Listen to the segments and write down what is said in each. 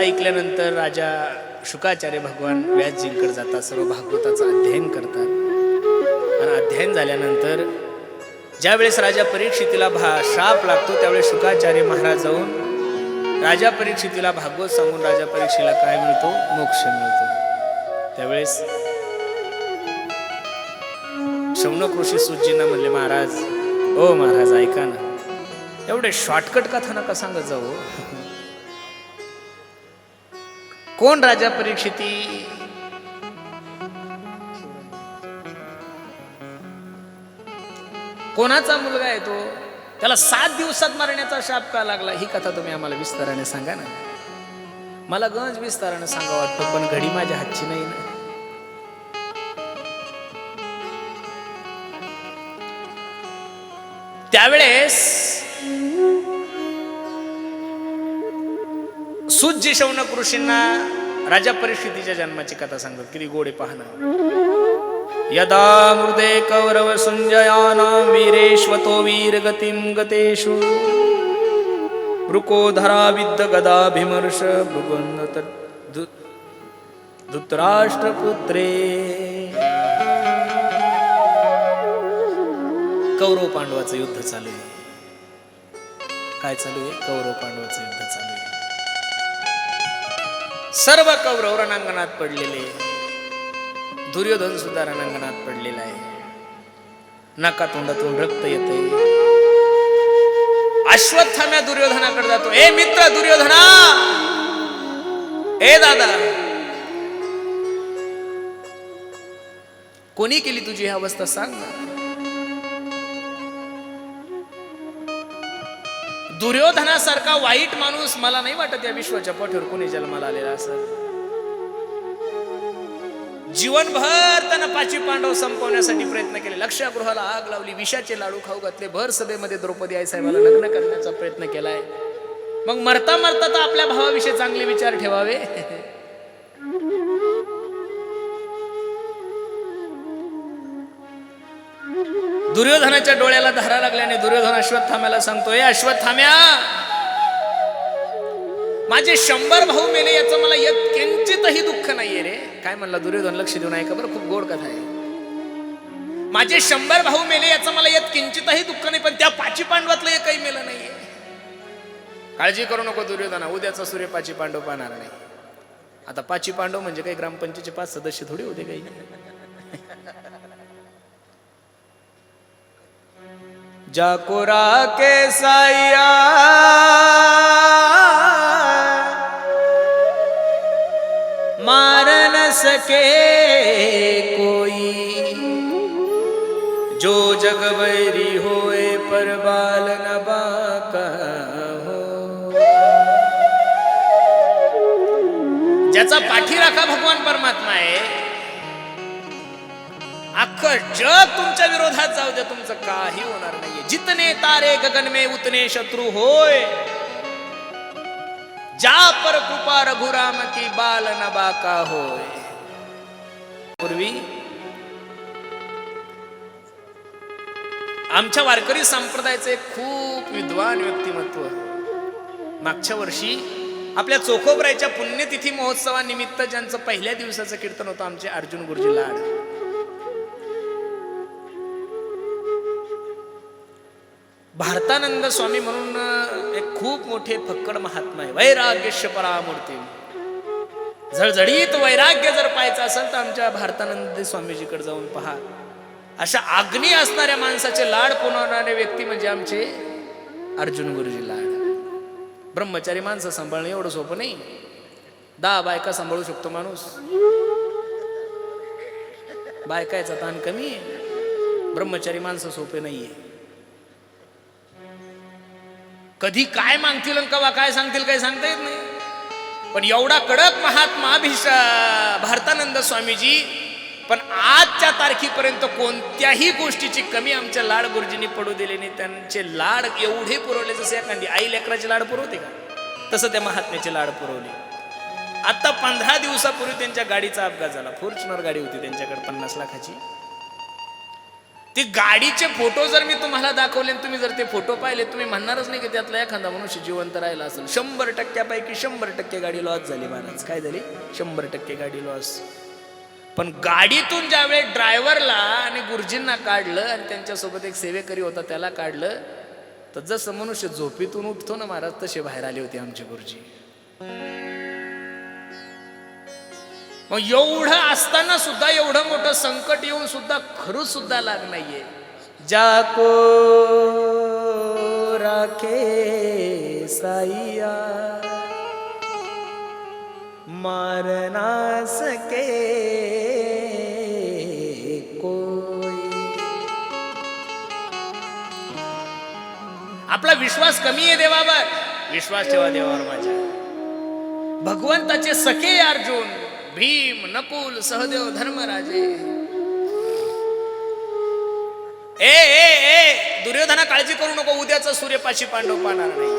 ऐकल्यानंतर राजा शुकाचार्य भगवान व्यासजींकडे जातात सर्व भागवताचं अध्ययन करतात. आणि अध्ययन झाल्यानंतर ज्यावेळेस राजा परीक्षितीला भा शाप लागतो त्यावेळेस शुकाचार्य महाराज जाऊन राजा परीक्षितीला भागवत सांगून राजा परीक्षेला काय मिळतो? मोक्ष मिळतो. त्यावेळेस शौनक ऋषी सुजींना म्हणले महाराज ओ महाराज ऐका ना. एवढे शॉर्टकट कथा नका सांगत जाऊ. कोण राजा परीक्षिती? कोणाचा मुलगा आहे तो? त्याला सात दिवसात मारण्याचा शाप का लागला? ही कथा तुम्ही आम्हाला विस्ताराने सांगा ना. मला गंज विस्ताराने सांगा वाटतो पण घडी माझ्या हातची नाही ना. त्यावेळेस सुज्जी शौनक ऋषींना राजा परिस्थितीच्या जन्माची कथा सांगतात. किती गोडे पाहणं यदा मृदे कौरव सुंजयाना वीरेश्वतो वीर गतिम गतेषु। रुकोधरा विद्ध गदाभिमर्श भुगंध धृतराष्ट्रपुत्रे। कौरव पांडवाचं युद्ध चालू आहे. काय चालू आहे? कौरव पांडवाचं युद्ध चालू आहे. सर्व कौरव रणांगणात पडलेले. दुर्योधन सुद्धा रणांगणात पडलेला आहे. नाका तोंडातून रक्त येते. अश्वत्थाम्या दुर्योधनाकडे जातो. ए मित्र दुर्योधना! ए दादा! कोणी केली तुझी ही अवस्था सांग ना. दुर्योधनासारखा वाईट माणूस मला नाही वाटत या विश्वाच्या पाठीवर कोणी जन्माला आलेला असं जीवनभर त्यानं पाची पांडव संपवण्यासाठी प्रयत्न केले. लक्षागृहाला आग लावली विषाचे लाडू खाऊ घातले भर सभेमध्ये द्रौपदी आई साहेबाला लग्न करण्याचा प्रयत्न केलाय. मग मरता मरता तर आपल्या भावाविषयी चांगले विचार ठेवावे. दुर्योधनाच्या डोळ्याला धारा लागल्याने दुर्योधन अश्वत्थाम्याला सांगतो ए अश्वत्थाम्या माझे शंभर भाऊ मेले याचं मला येत किंचितही दुःख नाहीये रे. काय म्हणला दुर्योधन? लक्ष देऊन ऐका बरं खूप गोड कथा आहे. माझे शंभर भाऊ मेले याचं मला येत किंचितही दुःख नाही पण त्या पाची पांडवातलं काही मेलं नाहीये. काळजी करू नको दुर्योधना उद्याचा सूर्य पाची पांडव पाहणार नाही. आता पाची पांडव म्हणजे काही ग्रामपंचायतीचे पाच सदस्य थोडी होते काही. जाकोरा के साया मार न सके कोई। जो जगबैरी होए पर बाल न बाका हो। ज्याचा पाठीराखा भगवान परमात्मा आहे अख्खं जग तुमच्या विरोधात जाऊ दे तुमचं काही होणार नाहीये. जितने तारे गगन में उतने शत्रू होय. जा पर कृपा रघुराम की बाल नबाका होय. पूर्वी आमच्या वारकरी संप्रदायाचे खूप विद्वान व्यक्तिमत्व मागच्या वर्षी आपल्या चोखोबरायच्या पुण्यतिथी महोत्सवानिमित्त ज्यांचं पहिल्या दिवसाचं कीर्तन होतं आमचे अर्जुन गुरुजी लाड. भारतानंद स्वामी म्हणून एक खूप मोठे फक्कड महात्मा आहे. वैराग्यश परामूर्ती. जळजळीत वैराग्य जर पाहायचं असेल तर आमच्या भारतानंद स्वामीजीकडे जाऊन पहा. अशा आग्नी असणाऱ्या माणसाचे लाड पुनवणारे व्यक्ती म्हणजे आमचे अर्जुन गुरुजी लाड. ब्रह्मचारी माणसं सांभाळणं एवढं सोपं नाही. दहा बायका सांभाळू शकतो माणूस. बायकायचा ताण कमी आहे. ब्रह्मचारी माणसं सोपे नाहीये. कधी काय मागतील आणि कवा काय सांगतील काही सांगता येत नाही. पण एवढा कडक महात्मा भिषा भारतानंद स्वामीजी पण आजच्या तारखेपर्यंत कोणत्याही गोष्टीची कमी आमच्या लाड गुरुजींनी पडू दिले नाही. त्यांचे लाड एवढे पुरवले जसे एखादी आई लेकराचे लाड पुरवते का? तसं त्या महात्म्याचे लाड पुरवले. आता पंधरा दिवसापूर्वी त्यांच्या गाडीचा अपघात झाला. फॉर्च्युनर गाडी होती त्यांच्याकडे पन्नास लाखाची. ती गाडीचे फोटो जर मी तुम्हाला दाखवले तुम्ही जर ते फोटो पाहिले तुम्ही म्हणणारच नाही की त्यातला एखादा मनुष्य जिवंत राहिला असेल. शंभर टक्क्यापैकी शंभर टक्के गाडी लॉस झाली महाराज. काय झाली? शंभर टक्के गाडी लॉस पण गाडीतून ज्यावेळेस ड्रायव्हरला आणि गुरुजींना काढलं आणि त्यांच्यासोबत एक सेवेकरी होता त्याला काढलं तर जसं मनुष्य झोपीतून उठतो ना महाराज तसे बाहेर आले होते आमचे गुरुजी. मग एवढं असताना सुद्धा एवढं मोठं संकट येऊन सुद्धा खरू सुद्धा लाग नाहीये. जाको राखे साईया मारना सके कोई. आपला विश्वास कमी आहे देवावर. विश्वास ठेवा देवावर माझ्या. भगवंताचे सखे अर्जुन भीम नकुल सहदेव धर्मराजे. ए ए ए दुर्योधना काळजी करू नको उद्याचा सूर्य पाची पांडव पाहणार नाही.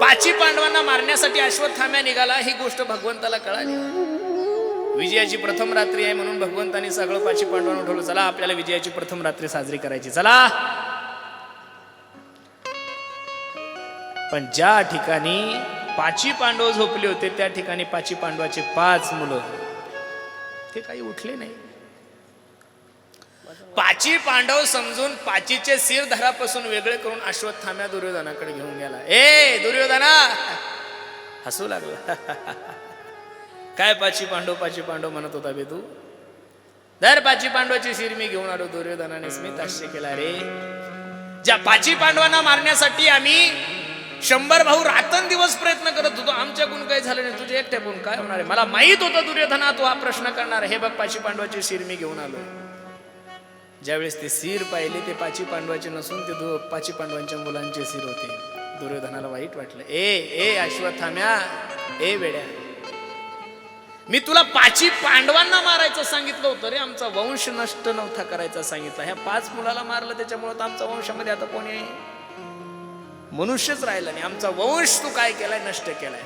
पाची पांडवांना मारण्यासाठी अश्वत्थाम्या निघाला ही गोष्ट भगवंताला कळाली. विजयाची प्रथम रात्री आहे म्हणून भगवंतानी सगळं पाची पांडवांना उठवलं. चला आपल्याला विजयाची प्रथम रात्री साजरी करायची. चला. पण ज्या ठिकाणी पाची पांडव झोपले होते त्या ठिकाणी पाची पांडवाचे पाच मुलं. ते काही उठले नाही. पाची पांडव समजून पाचीचे सिर धरापासून वेगळे करून अश्वत्थाम्या दुर्योधनाकडे घेऊन गेला. ए दुर्योधना! हसू लागला. काय पाची पांडव पाची पांडव म्हणत होता बे तू दर पाची पांडवाची शिर मी घेऊन आलो. दुर्योधनाने स्मित केला रे ज्या पाची पांडवांना मारण्यासाठी आम्ही शंभर भाऊ रातन दिवस प्रयत्न करत होतो आमच्याकडून काही झालं नाही तुझ्या एकट्याकडून काय होणार आहे? मला माहीत होतं दुर्योधना तू हा प्रश्न करणार हे बघ पाची पांडवाची शिर मी घेऊन आलो. ज्यावेळेस ते सीर पाहिले ते पाची पांडवाचे नसून ते दु पाची पांडवांच्या मुलांचे सीर होते. दुर्योधनाला वाईट वाटलं. ए ए अश्वथाम्या ए वेड्या. मी तुला पाची पांडवांना मारायचं सांगितलं होतं रे. आमचा वंश नष्ट नव्हता करायचा सांगितलं. ह्या पाच मुलाला मारलं त्याच्यामुळे तर आमच्या वंशामध्ये आता कोणी आहे? मनुष्यच राहिला नाही. आमचा वंश तू काय केलाय नष्ट केलाय.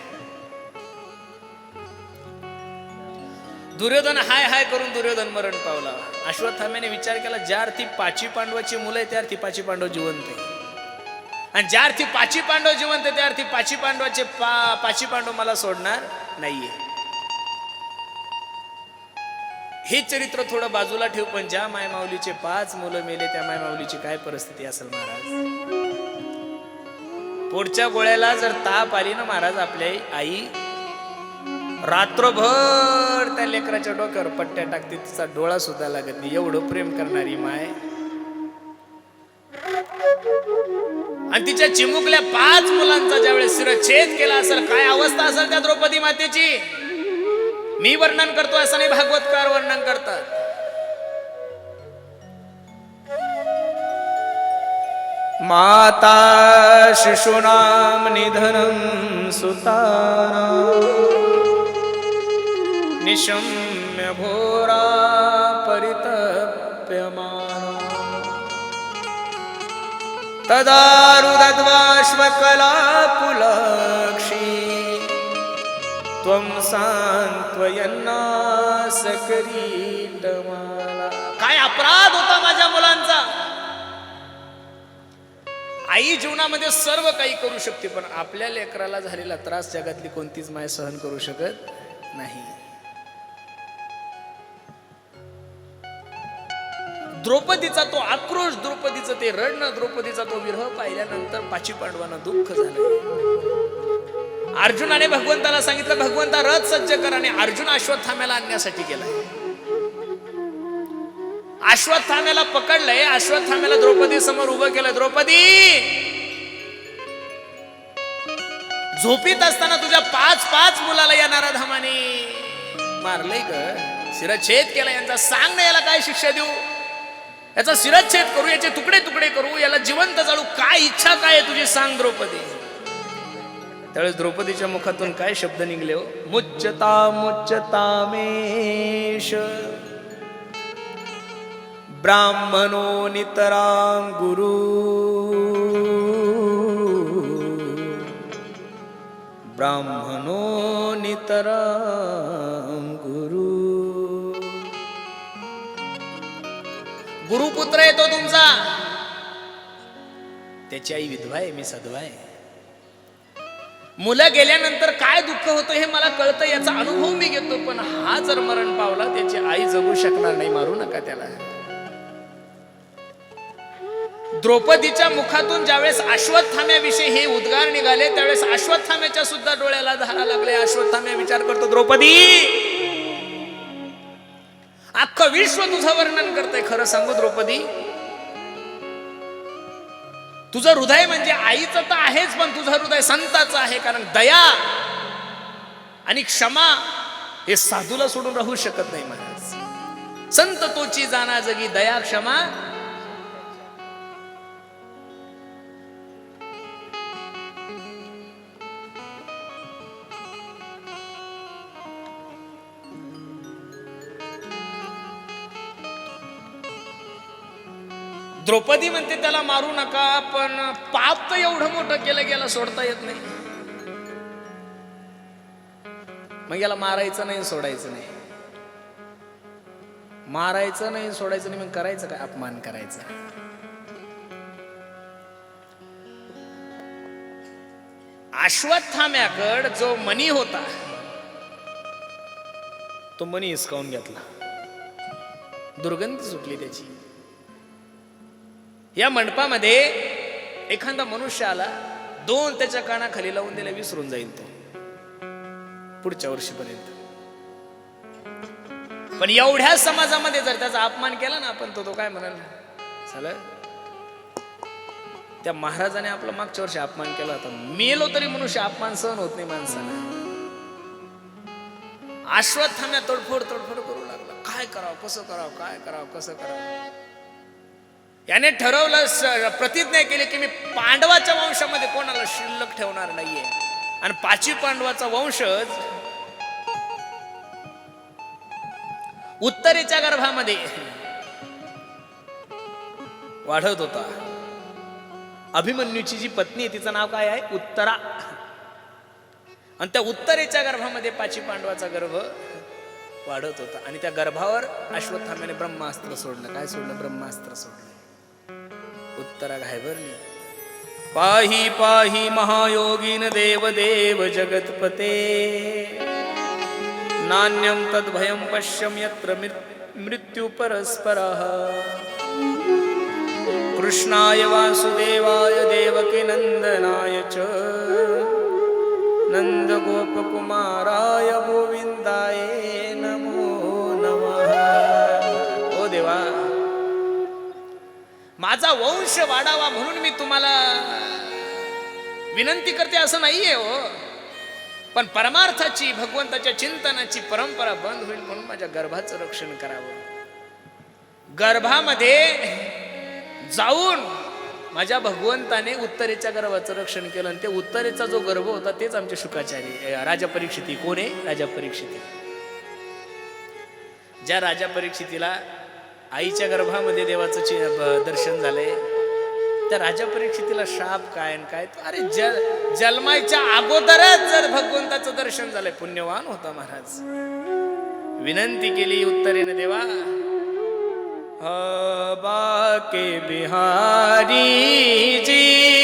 दुर्योधन हाय हाय करून दुर्योधन मरण पावला. अश्वत्थाम्याने विचार केला ज्या अर्थी पाची पांडवाची मुलं आहे त्या अर्थी पाची पांडव जिवंत आहे आणि ज्या अर्थी पाची पांडव जिवंत आहे त्या अर्थी पाची पांडवाचे पा पाची पांडव मला सोडणार नाहीये. हे चरित्र थोडं बाजूला ठेव पण ज्या मायमाऊलीचे पाच मुलं मेले त्या मायमाऊलीची काय परिस्थिती असेल महाराज? पुढच्या गोळ्याला जर ताप आली ना महाराज आपल्या आई रात्रभर त्या लेकराच्या डोक्यावर पट्ट्या टाकते तिचा डोळा सुद्धा लागत नाही. एवढं प्रेम करणारी माय. आणि तिच्या चिमुकल्या पाच मुलांचा ज्यावेळेस शिरच्छेद केला असेल काय अवस्था असेल त्या द्रौपदी मातेची? मी वर्णन करतो असं नाही भागवतकार वर्णन करतात. माता शिशूनां निधनं सुताना। निशम्य भोरा परितप्यमाना। तदारुदद्वाश्वकलापुलक्षी। त्वं सान्त्वयन्नासकरीटमाला काय अपराध होता माझ्या मुलांचा? आई जीवनामध्ये सर्व काही करू शकते पण आपल्या लेकराला झालेला त्रास जगातली कोणतीच माय सहन करू शकत नाही. द्रौपदीचा तो आक्रोश द्रौपदीचं ते रडणं द्रौपदीचा तो विरह पाहिल्यानंतर पाची पांडवांना दुःख झालं. अर्जुनाने भगवंताला सांगितलं भगवंता रथ सज्ज कर आणि अर्जुन अश्वत्थाम्याला आणण्यासाठी गेलाय. अश्वत्थाम्याला पकडलंय. अश्वत्थाम्याला द्रौपदी समोर उभं केलं. द्रौपदी! झोपीत असताना तुझ्या पाच पाच मुलाला या नराधामाने मारलंय ग. शिरच्छेद केला. यांचा सांग ना याला काय शिक्षा देऊ? याचा शिरच्छेद करू याचे तुकडे तुकडे करू याला जिवंत जाळू. काय इच्छा काय आहे तुझी? सांग द्रौपदी. त्यावेळेस द्रौपदीच्या मुखातून काय शब्द निघले हो? मुच्चता मुच्चतामेश ब्राह्मणो नितरां गुरु। ब्राह्मणो नितरां गुरु। गुरुपुत्र येतो आहे तो तुमचा। त्याची आई विधवा आहे मी सधवा आहे। मुलं गेल्यानंतर काय दुःख होतं हे मला कळतं याचा अनुभव मी घेतो पण हा जर मरण पावला त्याची आई जगू शकणार नाही मारू नका त्याला. द्रौपदीच्या मुखातून ज्यावेळेस अश्वत्थाम्याविषयी हे उद्गार निघाले त्यावेळेस अश्वत्थाम्याच्या सुद्धा डोळ्याला धारा लागले अश्वत्थाम्या विचार करतो द्रौपदी अख्खं विश्व तुझं वर्णन करतंय खरं सांगू द्रौपदी? तुझं हृदय म्हणजे आईचं तर आहेच पण तुझं हृदय संताचं आहे कारण दया आणि क्षमा हे साधूला सोडून राहू शकत नाही महाराज. संत तोची जाना जगी दया क्षमा द्रौपदी म्हणते त्याला मारू नका पण पाप तर एवढं मोठं केलं गेलं सोडता येत नाही. मग याला मारायचं नाही सोडायचं नाही. मारायचं नाही सोडायचं नाही मग करायचं काय? अपमान करायचा. अश्वत्थाम्याकड जो मनी होता तो मनी हिसकावून घेतला. दुर्गंधी सुटली त्याची. या मंडपामध्ये एखादा मनुष्य आला दोन त्याच्या कानाखाली लावून दिल्या विसरून जाईल तो. पुढच्या वर्षीपर्यंत. पण एवढ्या समाजामध्ये जर त्याचा अपमान केला ना आपण तो तो काय म्हणाल? झालं? त्या महाराजाने आपला मागच्या वर्षी अपमान केला होता. मेलो तरी मनुष्य अपमान सहन होत नाही माणसाला. अश्वत्थाम्या तोडफोड तोडफोड करू लागला. काय करावं कसं करावं काय करावं कसं करावं? याने ठरवलं प्रतिज्ञा केली की मी पांडवाच्या वंशामध्ये कोणाला शिल्लक ठेवणार नाहीये. आणि पाचवी पांडवाचा वंशज उत्तरेच्या गर्भामध्ये वाढत होता. अभिमन्यूची जी पत्नी आहे तिचं नाव काय आहे? उत्तरा. आणि त्या उत्तरेच्या गर्भामध्ये पाचवी पांडवाचा गर्भ वाढत होता. आणि त्या गर्भावर अश्वत्थाम्याने ब्रह्मास्त्र सोडलं. काय सोडलं? ब्रह्मास्त्र सोडलं. उत्तरा घायभरली पाही पाही महायोगीन देव देव जगतपते तद्भयं पश्यं यत्र मृत्युपरस्परः. कृष्णाय वासुदेवाय देवकी नंदनाय च. नन्दगोपकुमाराय गोविन्दाय गोविंदाय नमो माझा वंश वाढावा म्हणून मी तुम्हाला विनंती करते असं नाहीये हो. पण परमार्थाची भगवंताच्या चिंतनाची परंपरा बंद होईल म्हणून माझ्या गर्भाचं रक्षण करावं. गर्भामध्ये जाऊन माझ्या भगवंताने उत्तरेच्या गर्भाचं रक्षण केलं आणि ते उत्तरेचा जो गर्भ होता तेच आमचे शुकाचारी राजा परीक्षिती. कोण आहे? राजा परीक्षिती. ज्या राजा परीक्षितीला आईच्या गर्भामध्ये देवाचं चि- दर्शन झालंय. त्या राजा परीक्षितीला शाप काय आणि काय? अरे जल जन्मायच्या अगोदरच जर भगवंताचं दर्शन झालंय पुण्यवान होता महाराज. विनंती केली उत्तरेने देवा. बाके बिहारी जी